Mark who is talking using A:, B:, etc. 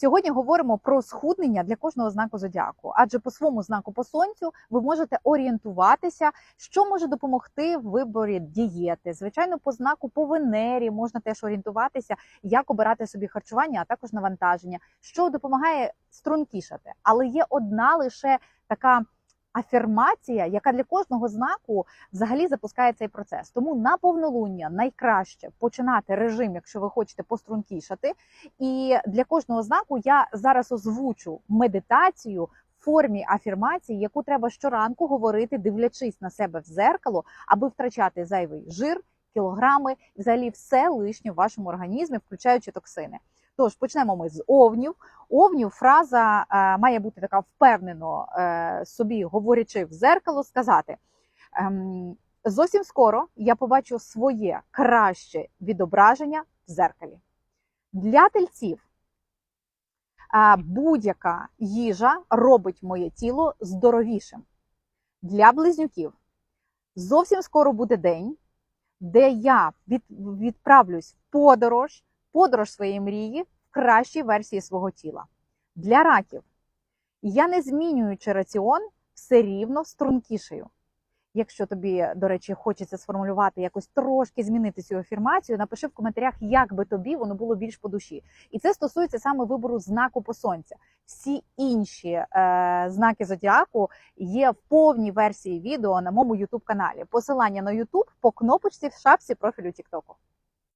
A: Сьогодні говоримо про схуднення для кожного знаку зодіаку, адже по своєму знаку по сонцю ви можете орієнтуватися, що може допомогти в виборі дієти. Звичайно, по знаку по Венері можна теж орієнтуватися, як обирати собі харчування, а також навантаження, що допомагає стрункішати. Але є одна лише така. Афірмація, яка для кожного знаку взагалі запускає цей процес. Тому на повнолуння найкраще починати режим, якщо ви хочете пострункішати. І для кожного знаку я зараз озвучу медитацію формі афірмації, яку треба щоранку говорити, дивлячись на себе в зеркало, аби втрачати зайвий жир, кілограми, взагалі все лишнє в вашому організмі, включаючи токсини. Тож почнемо ми з овнів. Овнів фраза е, має бути така впевнено е, собі, говорячи в зеркало, сказати. Ем, Зовсім скоро я побачу своє краще відображення в зеркалі. Для тельців а, будь-яка їжа робить моє тіло здоровішим. Для близнюків зовсім скоро буде день, де я від, відправлюсь в подорож, подорож своєї мрії в кращій версії свого тіла. Для раків я не змінюючи раціон, все рівно стрункішаю. Якщо тобі, до речі, хочеться сформулювати якось трошки змінити цю афірмацію, напиши в коментарях, як би тобі воно було більш по душі. І це стосується саме вибору знаку по сонця. Всі інші е, знаки зодіаку є в повній версії відео на моєму youtube каналі. Посилання на YouTube по кнопочці в шапці профілю TikTok.